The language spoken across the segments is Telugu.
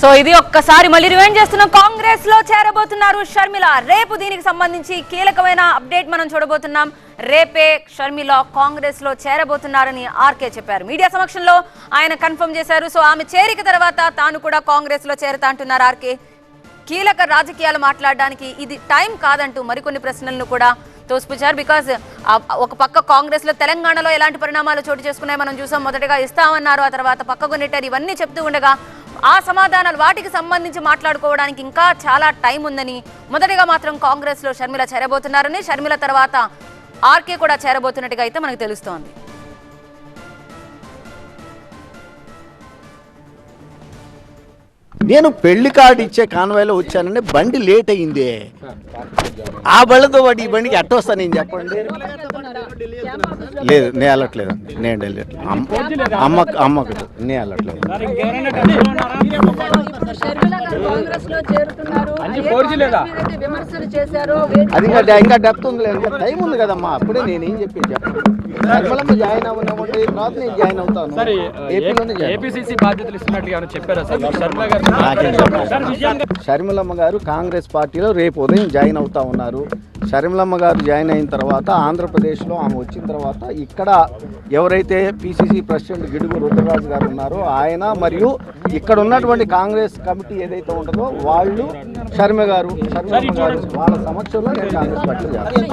సో ఇది ఒక్కసారి మళ్ళీ రివైండ్ చేస్తున్నాం. కాంగ్రెస్లో చేరబోతున్నారు షర్మిల. రేపు దీనికి సంబంధించి కీలకమైన అప్డేట్ మనం చూడబోతున్నాం. రేపే షర్మిల కాంగ్రెస్లో చేరబోతున్నారని ఆర్కే చెప్పారు. మీడియా సమక్షంలో ఆయన కన్ఫర్మ్ చేశారు. సో ఆమె చేరిక తర్వాత తాను కూడా కాంగ్రెస్లో చేరతా అంటున్నారు ఆర్కే. కీలక రాజకీయాలు మాట్లాడడానికి ఇది టైం కాదంటూ మరికొన్ని ప్రశ్నలను కూడా తోసిపుచ్చారు. బికాజ్ ఒక పక్క కాంగ్రెస్లో తెలంగాణలో ఎలాంటి పరిణామాలు చోటు చేసుకున్నాయి మనం చూసాం. మొదటగా ఇస్తామన్నారు ఆ తర్వాత పక్కకు నెట్టారు. ఇవన్నీ చెప్తూ ఉండగా ఆ సమాధానాలు వాటికి సంబంధించి మాట్లాడుకోవడానికి ఇంకా చాలా టైం ఉందని మొదటిగా మాత్రం కాంగ్రెస్లో షర్మిల చేరబోతున్నారని షర్మిల తర్వాత ఆర్కే కూడా చేరబోతున్నట్టుగా అయితే మనకు తెలుస్తోంది. నేను పెళ్ళి కార్డు ఇచ్చే కాన్వాయ్లో వచ్చానంటే బండి లేట్ అయింది ఆ బళ్ళతో వాటి ఈ బండికి అట్ట నేను చెప్పండి. లేదు నేను వెళ్ళట్లేదు. నేను వెళ్ళట్లేదు అమ్మ అమ్మకు అమ్మకు నేను వెళ్ళట్లేదు. అది ఇంకా ఇంకా డెప్త్ ఉంది ఇంకా టైం ఉంది కదమ్మా. అప్పుడే నేను ఏం చెప్పి చెప్పండి జాయిన్ అవ్వనివ్వండి తర్వాత నేను జాయిన్ అవుతాను. సరే. ఏపీసీసీ బాధ్యతలు చెప్పారా సార్. షర్మిలమ్మ గారు కాంగ్రెస్ పార్టీలో రేపు ఉదయం జాయిన్ అవుతా ఉన్నారు. షర్మిలమ్మ గారు జాయిన్ అయిన తర్వాత ఆంధ్రప్రదేశ్లో ఆమె వచ్చిన తర్వాత ఇక్కడ ఎవరైతే పిసిసి ప్రెసిడెంట్ గిడుగు రుద్రరాజు గారు ఉన్నారో ఆయన మరియు ఇక్కడ ఉన్నటువంటి కాంగ్రెస్ కమిటీ ఏదైతే ఉంటుందో వాళ్ళు షర్మి గారు షర్మిలమ్మ గారు వాళ్ళ సమక్షంలో నేను కాంగ్రెస్ పార్టీలో చేస్తాను.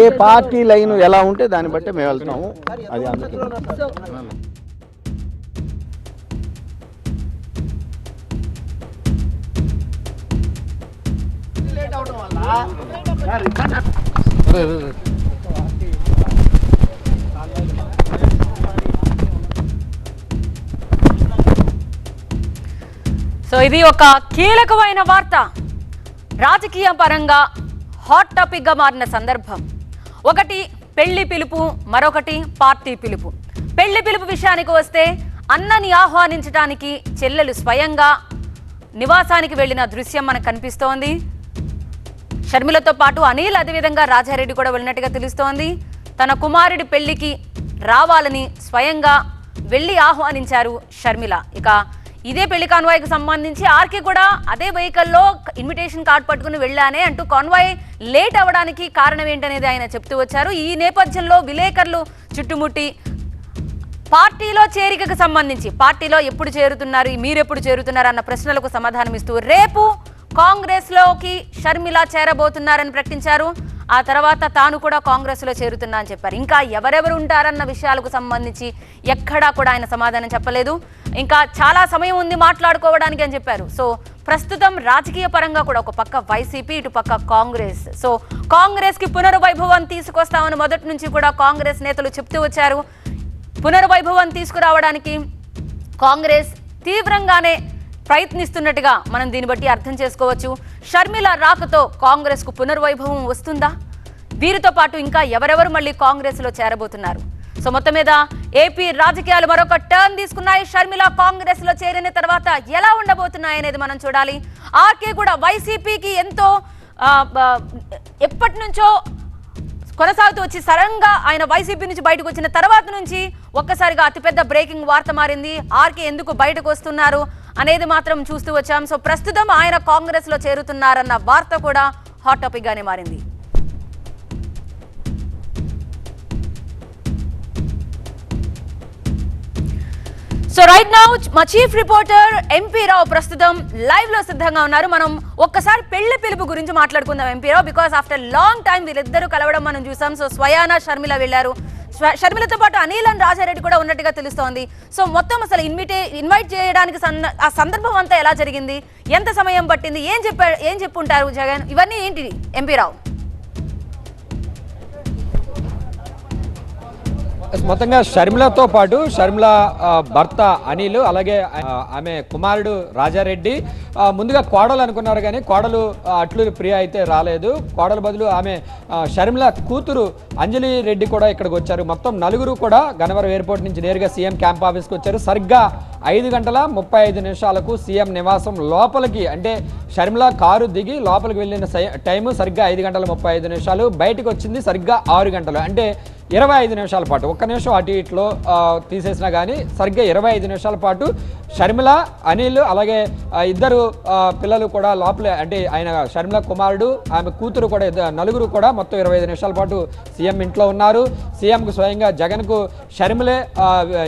ఏ పార్టీ లైన్ ఎలా ఉంటే దాన్ని బట్టి మేము వెళ్తాము. అది అందుకే. సో ఇది ఒక కీలకమైన వార్త. రాజకీయ పరంగా హాట్ టాపిక్గా మారిన సందర్భం. ఒకటి పెళ్ళి పిలుపు మరొకటి పార్టీ పిలుపు. పెళ్ళి పిలుపు విషయానికి వస్తే అన్నని ఆహ్వానించడానికి చెల్లెలు స్వయంగా నివాసానికి వెళ్ళిన దృశ్యం మనకు కనిపిస్తోంది. షర్మిలతో పాటు అనిల్ అదేవిధంగా రాజారెడ్డి కూడా వెళ్ళినట్టుగా తెలుస్తోంది. తన కుమారుడి పెళ్ళికి రావాలని స్వయంగా వెళ్ళి ఆహ్వానించారు షర్మిల. ఇక ఇదే పెళ్ళి కాన్వాయ్కి సంబంధించి ఆర్కే కూడా అదే వెహికల్లో ఇన్విటేషన్ కార్డ్ పట్టుకుని వెళ్ళానే అంటూ కాన్వాయ్ లేట్ అవ్వడానికి కారణం ఏంటనేది ఆయన చెప్తూ వచ్చారు. ఈ నేపథ్యంలో విలేకరులు చుట్టుముట్టి పార్టీలో చేరికకు సంబంధించి పార్టీలో ఎప్పుడు చేరుతున్నారు మీరెప్పుడు చేరుతున్నారు అన్న ప్రశ్నలకు సమాధానం ఇస్తూ రేపు కాంగ్రెస్లోకి షర్మిల చేరబోతున్నారని ప్రకటించారు. ఆ తర్వాత తాను కూడా కాంగ్రెస్లో చేరుతున్నా అని చెప్పారు. ఇంకా ఎవరెవరు ఉంటారన్న విషయాలకు సంబంధించి ఎక్కడా కూడా ఆయన సమాధానం చెప్పలేదు. ఇంకా చాలా సమయం ఉంది మాట్లాడుకోవడానికి అని చెప్పారు. సో ప్రస్తుతం రాజకీయ పరంగా కూడా ఒక పక్క వైసీపీ ఇటు పక్క కాంగ్రెస్. సో కాంగ్రెస్కి పునర్వైభవం తీసుకొస్తామని మొదటి నుంచి కూడా కాంగ్రెస్ నేతలు చెప్తూ వచ్చారు. పునర్వైభవం తీసుకురావడానికి కాంగ్రెస్ తీవ్రంగానే ప్రయత్నిస్తున్నట్టుగా మనం దీన్ని బట్టి అర్థం చేసుకోవచ్చు. షర్మిల రాకతో కాంగ్రెస్కు పునర్వైభవం వస్తుందా? వీరితో పాటు ఇంకా ఎవరెవరు మళ్ళీ కాంగ్రెస్లో చేరబోతున్నారు? సో మొత్తం మీద ఏపీ రాజకీయాలు మరొక టర్న్ తీసుకున్నాయి. షర్మిల కాంగ్రెస్లో చేరిన తర్వాత ఎలా ఉండబోతున్నాయి అనేది మనం చూడాలి. ఆర్కే కూడా వైసీపీకి ఎంతో ఎప్పటి నుంచో కొనసాగుతూ వచ్చి సడన్గా ఆయన వైసీపీ నుంచి బయటకు వచ్చిన తర్వాత నుంచి ఒక్కసారిగా అతిపెద్ద బ్రేకింగ్ వార్త మారింది. ఆర్కే ఎందుకు బయటకు వస్తున్నారు? అనేది మాత్రం చూస్తూ వచ్చాం. సో ప్రస్తుతం ఆయన కాంగ్రెస్లో చేరుతున్నారన్న వార్త కూడా హాట్ టాపిక్ గానే మారింది. సో రైట్ నౌ మా చీఫ్ రిపోర్టర్ ఎంపీ రావు ప్రస్తుతం లైవ్లో సిద్ధంగా ఉన్నారు. మనం ఒక్కసారి పెళ్ళి పిలుపు గురించి మాట్లాడుకుందాం MP Rao because after long time వీళ్ళిద్దరూ కలవడం మనం చూసాం. సో స్వయానా షర్మిల వెళ్ళారు. షర్మిలతో పాటు అనిల్ అండ్ రాజారెడ్డి కూడా ఉన్నట్టుగా తెలుస్తోంది. సో మొత్తం అసలు ఇన్విటే ఇన్వైట్ చేయడానికి సంద- ఆ సందర్భం అంతా ఎలా జరిగింది? ఎంత సమయం పట్టింది? ఏం చెప్పారు ఏం చెప్పుంటారు జగన్? ఇవన్నీ ఏంటి ఎంపీ రావు? మొత్తంగా షర్మిలతో పాటు షర్మిల భర్త అనిల్ అలాగే ఆమె కుమారుడు రాజారెడ్డి. ముందుగా కోడలు అనుకున్నారు కానీ కోడలు అట్లు ప్రియ అయితే రాలేదు. కోడల బదులు ఆమె షర్మిల కూతురు అంజలి రెడ్డి కూడా ఇక్కడికి వచ్చారు. మొత్తం నలుగురు కూడా గన్నవరం ఎయిర్పోర్ట్ నుంచి నేరుగా సీఎం క్యాంప్ ఆఫీస్కి వచ్చారు. సరిగ్గా ఐదు గంటల ముప్పై ఐదు నిమిషాలకు సీఎం నివాసం లోపలికి అంటే షర్మిల కారు దిగి లోపలికి వెళ్ళిన సై- టైము సరిగ్గా ఐదు గంటల ముప్పై ఐదు నిమిషాలు. బయటకు వచ్చింది సరిగ్గా ఆరు గంటలు. అంటే ఇరవై ఐదు నిమిషాల పాటు ఒక్క నిమిషం అటు ఇట్లో తీసేసినా కానీ సరిగ్గా ఇరవై ఐదు నిమిషాల పాటు షర్మిల అనిల్ అలాగే ఇద్దరు పిల్లలు కూడా లోపల అంటే ఆయన షర్మిల కుమారుడు ఆమె కూతురు కూడా నలుగురు కూడా మొత్తం ఇరవై ఐదు నిమిషాల పాటు సీఎం ఇంట్లో ఉన్నారు. సీఎంకు స్వయంగా జగన్కు షర్మిలే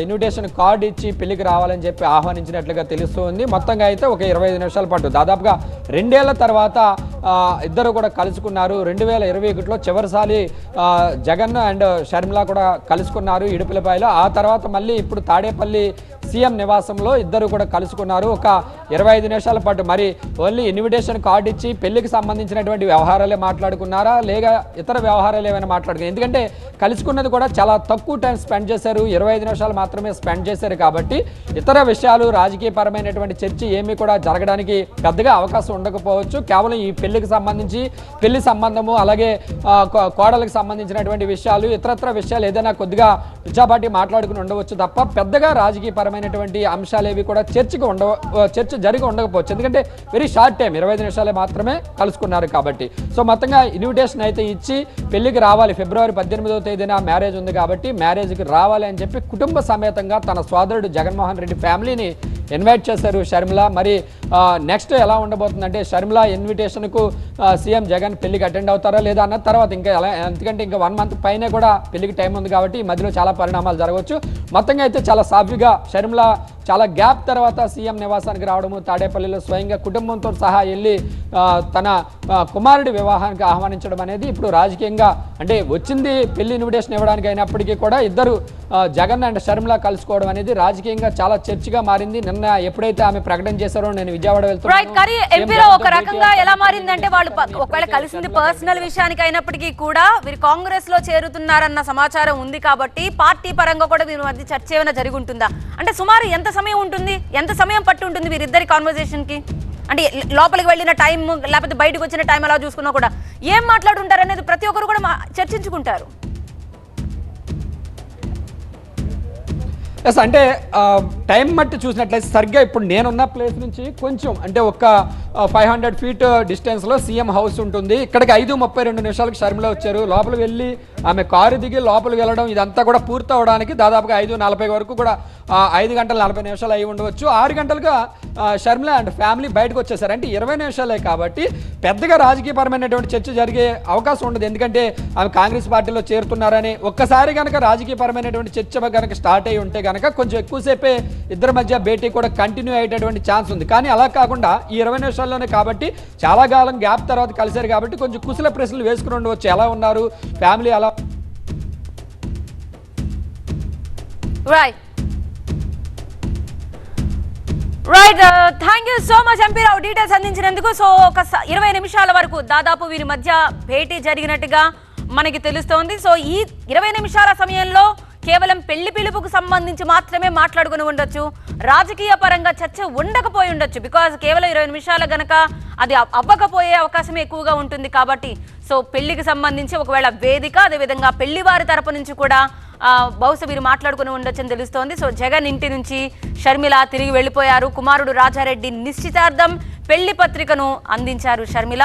ఇన్విటేషన్ కార్డు ఇచ్చి పెళ్ళికి రావాలని చెప్పి ఆహ్వానించినట్లుగా తెలుస్తుంది. మొత్తంగా అయితే ఒక ఇరవై ఐదు నిమిషాల పాటు దాదాపుగా రెండేళ్ళ తర్వాత ఇద్దరు కూడా కలుసుకున్నారు. రెండు వేల ఇరవై ఒకటిలో చివరిసారి జగన్ అండ్ షర్మిల కూడా కలుసుకున్నారు ఇడుపులపాయలో. ఆ తర్వాత మళ్ళీ ఇప్పుడు తాడేపల్లి సీఎం నివాసంలో ఇద్దరు కూడా కలుసుకున్నారు. ఒక ఇరవై ఐదు నిమిషాల పాటు మరి ఓన్లీ ఇన్విటేషన్ కార్డు ఇచ్చి పెళ్ళికి సంబంధించినటువంటి వ్యవహారాలే మాట్లాడుకున్నారా? లేక ఇతర వ్యవహారాలు ఏమైనా మాట్లాడుకున్నారు? ఎందుకంటే కలుసుకున్నది కూడా చాలా తక్కువ టైం స్పెండ్ చేశారు. ఇరవై ఐదు నిమిషాలు మాత్రమే స్పెండ్ చేశారు కాబట్టి ఇతర విషయాలు రాజకీయపరమైనటువంటి చర్చ ఏమీ కూడా జరగడానికి పెద్దగా అవకాశం ఉండకపోవచ్చు. కేవలం ఈ పెళ్ళికి సంబంధించి పెళ్ళి సంబంధము అలాగే కోడలకు సంబంధించినటువంటి విషయాలు ఇతరత్ర విషయాలు ఏదైనా కొద్దిగా పిచ్చాపాటి మాట్లాడుకుని ఉండవచ్చు తప్ప పెద్దగా రాజకీయపరమైనటువంటి అంశాలు ఏవి కూడా చర్చకు ఉండ చర్చ జరిగి ఉండకపోవచ్చు. ఎందుకంటే వెరీ షార్ట్ టైం ఇరవై ఐదు నిమిషాలే మాత్రమే కలుసుకున్నారు కాబట్టి. సో మొత్తంగా ఇన్విటేషన్ అయితే ఇచ్చి పెళ్ళికి రావాలి. ఫిబ్రవరి పద్దెనిమిదో తేదీన మ్యారేజ్ ఉంది కాబట్టి మ్యారేజ్కి రావాలి అని చెప్పి కుటుంబ సమేతంగా తన సోదరుడు జగన్మోహన్ రెడ్డి ఫ్యామిలీని ఇన్వైట్ చేశారు షర్మిల. మరి నెక్స్ట్ ఎలా ఉండబోతుందంటే షర్మిల ఇన్విటేషన్కు సీఎం జగన్ పెళ్ళికి అటెండ్ అవుతారా లేదా అన్న తర్వాత ఇంకా ఎలా ఎందుకంటే ఇంకా వన్ మంత్ పైనే కూడా పెళ్ళికి టైం ఉంది కాబట్టి ఈ మధ్యలో చాలా పరిణామాలు జరగవచ్చు. మొత్తంగా అయితే చాలా సాఫీగా షర్మిల చాలా గ్యాప్ తర్వాత సీఎం నివాసానికి రావడము తాడేపల్లిలో స్వయంగా కుటుంబంతో సహా వెళ్ళి తన కుమారుడి వివాహానికి ఆహ్వానించడం అనేది ఇప్పుడు రాజకీయంగా అంటే వచ్చింది పెళ్ళి ఇన్విటేషన్ ఇవ్వడానికి అయినప్పటికీ కూడా ఇద్దరు జగన్ అండ్ షర్మిల కలుసుకోవడం అనేది రాజకీయంగా చాలా చర్చగా మారింది. నిన్న ఎప్పుడైతే ఆమె ప్రకటన చేశారో నేను విజయవాడ ఎంపీలో ఒక రకంగా ఎలా మారిందంటే వాళ్ళు ఒకవేళ కలిసింది పర్సనల్ విషయానికి అయినప్పటికీ కూడా వీరు కాంగ్రెస్లో చేరుతున్నారన్న సమాచారం ఉంది కాబట్టి పార్టీ పరంగా కూడా వీరి మధ్య చర్చ ఏమైనా జరిగి ఉంటుందా? అంటే సుమారు ఎంత సమయం ఉంటుంది? ఎంత సమయం పట్టి ఉంటుంది వీరిద్దరి కాన్వర్జేషన్కి? అంటే లోపలికి వెళ్ళిన టైం లేకపోతే బయటకు వచ్చిన టైం అలా చూసుకున్నా కూడా ఏం మాట్లాడుంటారు అనేది ప్రతి ఒక్కరు కూడా మా- చర్చించుకుంటారు. ఎస్ అంటే టైం మట్టి చూసినట్లయితే సరిగ్గా ఇప్పుడు నేనున్న ప్లేస్ నుంచి కొంచెం అంటే ఒక ఫైవ్ హండ్రెడ్ ఫీట్ డిస్టెన్స్లో సీఎం హౌస్ ఉంటుంది. ఇక్కడికి ఐదు ముప్పై రెండు నిమిషాలకు షర్మిల వచ్చారు. లోపలికి వెళ్ళి ఆమె కారు దిగి లోపలికి వెళ్ళడం ఇదంతా కూడా పూర్తి అవడానికి దాదాపుగా ఐదు నలభై వరకు కూడా ఐదు గంటల నలభై నిమిషాలు అయి ఉండవచ్చు. ఆరు గంటలుగా షర్మిల అండ్ ఫ్యామిలీ బయటకు వచ్చేసారు. అంటే ఇరవై నిమిషాలే కాబట్టి పెద్దగా రాజకీయపరమైనటువంటి చర్చ జరిగే అవకాశం ఉండదు. ఎందుకంటే ఆమె కాంగ్రెస్ పార్టీలో చేరుతున్నారని ఒక్కసారి కనుక రాజకీయపరమైనటువంటి చర్చ కనుక స్టార్ట్ అయి ఉంటే కనుక కొంచెం ఎక్కువసేపే ఇద్దరి మధ్య భేటీ కూడా కంటిన్యూ అయ్యేటటువంటి ఛాన్స్ ఉంది. కానీ అలా కాకుండా ఈ ఇరవై నిమిషాల్లోనే కాబట్టి చాలా కాలం గ్యాప్ తర్వాత కలిశారు కాబట్టి కొంచెం కుశల ప్రశ్నలు వేసుకుని ఉండవచ్చు. ఎలా ఉన్నారు? ఫ్యామిలీ ఎలా right right thank you so much MP Rao details అందించినందుకు. సో ఒక స- ఇరవై నిమిషాల వరకు దాదాపు వీరి మధ్య భేటీ జరిగినట్టుగా మనకి తెలుస్తోంది. సో ఈ ఇరవై నిమిషాల సమయంలో కేవలం పెళ్ళి పిలుపుకు సంబంధించి మాత్రమే మాట్లాడుకుని ఉండొచ్చు. రాజకీయ పరంగా చర్చ ఉండకపోయి ఉండొచ్చు. బికాజ్ కేవలం ఇరవై నిమిషాల గనక అది అవ్వకపోయే అవకాశం ఎక్కువగా ఉంటుంది కాబట్టి సో పెళ్ళికి సంబంధించి ఒకవేళ వేదిక అదేవిధంగా పెళ్ళి వారి తరపు నుంచి కూడా బహుశా మీరు మాట్లాడుకుని ఉండొచ్చని తెలుస్తోంది. సో జగన్ ఇంటి నుంచి షర్మిల తిరిగి వెళ్ళిపోయారు. కుమారుడు రాజారెడ్డి నిశ్చితార్థం పెళ్ళి పత్రికను అందించారు షర్మిల.